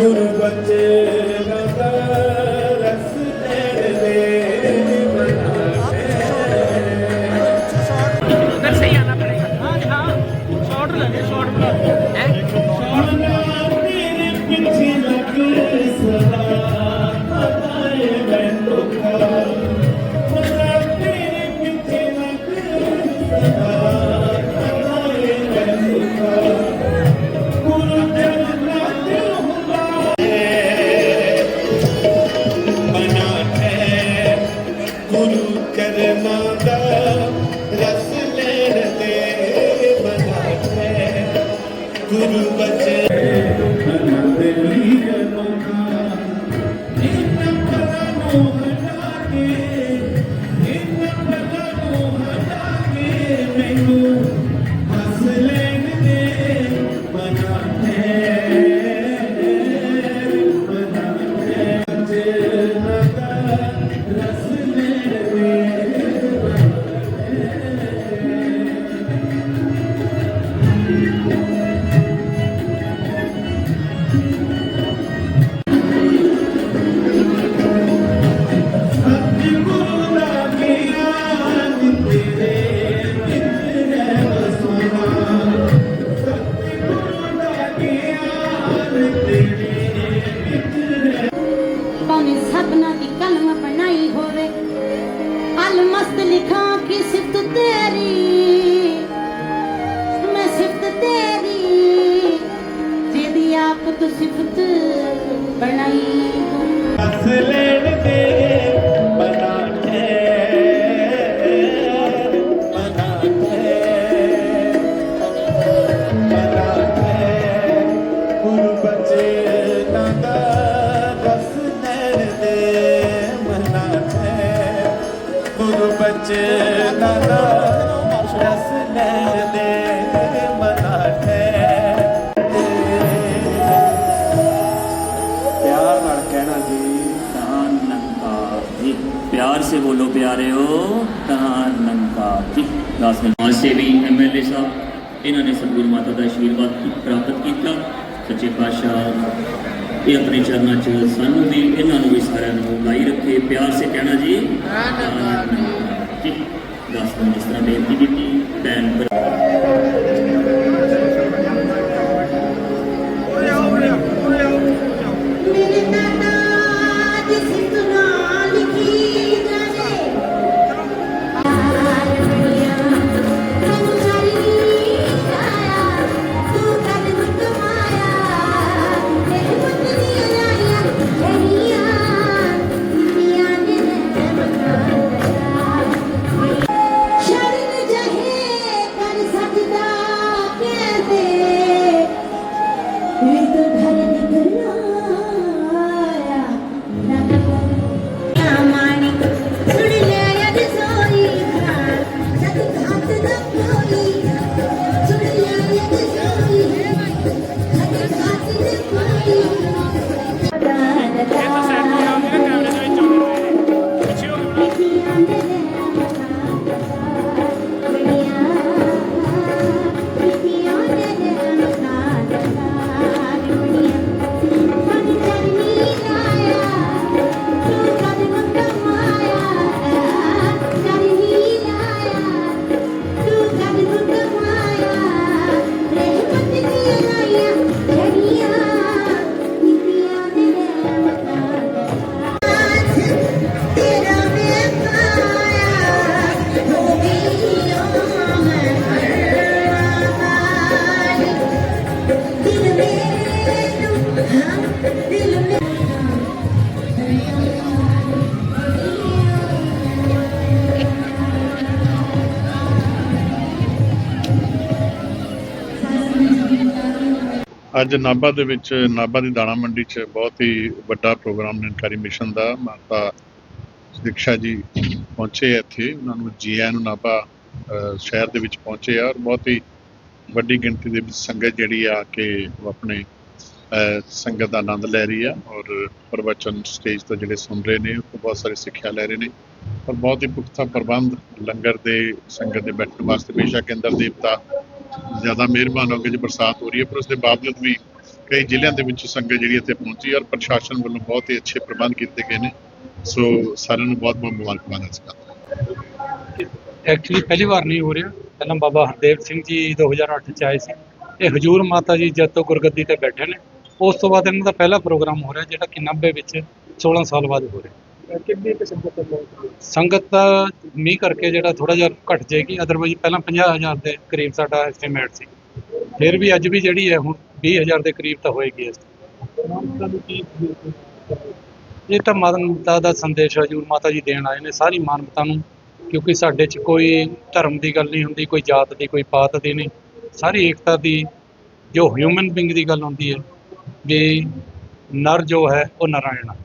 ਗੁਰ ਬੱਚੇ ਦਾ गुरु बचे ಇಕ್ಕ ನಮ್ಮ ಪಣ್ಣ ಈಗ ಹೋದ ਵਿੱਚ ਨਾਨਾ ਰਸ ਲੈਣ ਦੇ ਮਨਾ ਹੈ ਪਿਆਰ ਨਾਲ ਕਹਿਣਾ ਜੀ ਧੰਨ ਨੰਕਾ ਜੀ। ਪਿਆਰ ਸੇ ਬੋਲੋ ਪਿਆਰਿਓ ਧੰਨ ਨੰਕਾ ਜੀ। ਦਾਸ ਨਮਾਜ਼ ਸੇਵੀ ਐਮਐਲਏ ਸਾਹਿਬ ਇਹਨਾਂ ਨੇ ਸਤਿਗੁਰ ਮਾਤਾ ਦਾ ਆਸ਼ੀਰਵਾਦ ਪ੍ਰਾਪਤ ਕੀਤਾ? ਸੱਚੇ ਪਾਤਸ਼ਾਹ ਇਹ ਆਪਣੇ ਚਰਨਾਂ 'ਚ ਸਾਨੂੰ ਵੀ ਇਹਨਾਂ ਨੂੰ ਵੀ ਸਾਰਿਆਂ ਨੂੰ ਲਾਈ ਰੱਖੇ। ਪਿਆਰ ਸੇ ਕਹਿਣਾ ਜੀ ਧੰਨਵਾਦ ਕੀਤੀ 10 ਨੂੰ ਜਿਸ ਤਰ੍ਹਾਂ ਬੇਨਤੀ ਕੀਤੀ ਬੈਨ ਅੱਜ ਨਾਭਾ ਦੇ ਵਿੱਚ, ਨਾਭਾ ਦੀ ਦਾਣਾ ਮੰਡੀ 'ਚ ਬਹੁਤ ਹੀ ਵੱਡਾ ਪ੍ਰੋਗਰਾਮ ਨਿਰੰਕਾਰੀ ਮਿਸ਼ਨ ਦਾ ਮਾਤਾ ਦੀਕਸ਼ਾ ਜੀ ਪਹੁੰਚੇ ਇੱਥੇ। ਉਹਨਾਂ ਨੂੰ ਜੀਐਨ ਨੂੰ ਨਾਭਾ ਸ਼ਹਿਰ ਦੇ ਵਿੱਚ ਪਹੁੰਚੇ ਆ ਔਰ ਬਹੁਤ ਹੀ ਵੱਡੀ ਗਿਣਤੀ ਦੇ ਵਿੱਚ ਸੰਗਤ ਜਿਹੜੀ ਆ ਕੇ ਉਹ ਆਪਣੇ ਸੰਗਤ ਦਾ ਆਨੰਦ ਲੈ ਰਹੀ ਆ ਔਰ ਪ੍ਰਵਚਨ ਸਟੇਜ ਤੋਂ ਜਿਹੜੇ ਸੁਣ ਰਹੇ ਨੇ, ਉਹ ਬਹੁਤ ਸਾਰੇ ਸਿੱਖਿਆ ਲੈ ਰਹੇ ਨੇ। ਔਰ ਬਹੁਤ ਹੀ ਪੁਖਤਾ ਪ੍ਰਬੰਧ ਲੰਗਰ ਦੇ, ਸੰਗਤ ਦੇ ਬੈਠਣ ਵਾਸਤੇ ਬੇਸ਼ੱਕ ਇੰਦਰ ਦੇਵਤਾ ਜ਼ਿਆਦਾ ਮਿਹਰਬਾਨ ਹੋ ਜੇ ਬਰਸਾਤ ਹੋ ਰਹੀ ਹੈ, ਪਰ ਉਸ ਦੇ ਬਾਵਜੂਦ ਵੀ ਕਈ ਜ਼ਿਲ੍ਹਿਆਂ ਦੇ ਵਿੱਚ ਸੰਗਤ ਜਿਹੜੀ ਇੱਥੇ ਪਹੁੰਚੀ ਔਰ ਪ੍ਰਸ਼ਾਸਨ ਵੱਲੋਂ ਬਹੁਤ ਹੀ ਅੱਛੇ ਪ੍ਰਬੰਧ ਕੀਤੇ ਗਏ ਨੇ। ਸੋ ਸਾਰਿਆਂ ਨੂੰ ਬਹੁਤ ਬਹੁਤ ਮੁਬਾਰਕਬਾਦ ਇਸ ਗੱਲ ਐਕਚੁਅਲੀ ਪਹਿਲੀ ਵਾਰ ਨਹੀਂ ਹੋ ਰਿਹਾ। ਪਹਿਲਾਂ ਬਾਬਾ ਹਰਦੇਵ ਸਿੰਘ ਜੀ 2008 ਚ ਆਏ ਸੀ। ਇਹ ਹਜੂਰ ਮਾਤਾ ਜੀ ਜਦ ਤੋਂ ਗੁਰਗੱਦੀ ਤੇ ਬੈਠੇ ਨੇ, ਉਸ ਤੋਂ ਬਾਅਦ ਇਹਨਾਂ ਦਾ ਪਹਿਲਾ ਪ੍ਰੋਗਰਾਮ ਹੋ ਰਿਹਾ ਜਿਹੜਾ ਕਿ 90 ਵਿੱਚ 16 ਸਾਲ ਬਾਅਦ ਹੋ ਰਿਹਾ। ਕਿੰਨੀ ਕਿ ਸੰਗਤ ਦਾ ਮੀਂਹ ਕਰਕੇ ਜਿਹੜਾ ਥੋੜਾ ਜਿਹਾ ਘਟ ਜਾਏਗੀ ਅਦਰਵਾਈਜ਼ ਪਹਿਲਾਂ 50000 ਦੇ ਕਰੀਬ ਸਾਡਾ ਐਸਟੀਮੇਟ ਸੀ। ਫਿਰ ਵੀ ਅੱਜ ਵੀ ਜਿਹੜੀ ਹੈ ਹੁਣ 20000 ਦੇ ਕਰੀਬ ਤਾਂ ਹੋਏਗੀ ਇਸ ਇਹ ਤਾਂ ਮਾਨਵਤਾ ਦਾ ਸੰਦੇਸ਼ ਹਜੂਰ ਮਾਤਾ ਜੀ ਦੇਣ ਆਏ ਨੇ ਸਾਰੀ ਮਾਨਵਤਾ ਨੂੰ ਕਿਉਂਕਿ ਸਾਡੇ 'ਚ ਕੋਈ ਧਰਮ ਦੀ ਗੱਲ ਨਹੀਂ ਹੁੰਦੀ ਕੋਈ ਜਾਤ ਦੀ ਕੋਈ ਪਾਤ ਦੀ ਨਹੀਂ। ਸਾਰੀ ਏਕਤਾ ਦੀ ਜੋ ਹਿਊਮਨ ਬੀਇੰਗ ਦੀ ਗੱਲ ਹੁੰਦੀ ਹੈ ਵੀ ਨਰ ਜੋ ਹੈ ਉਹ ਨਾਰਾਇਣ ਹੈ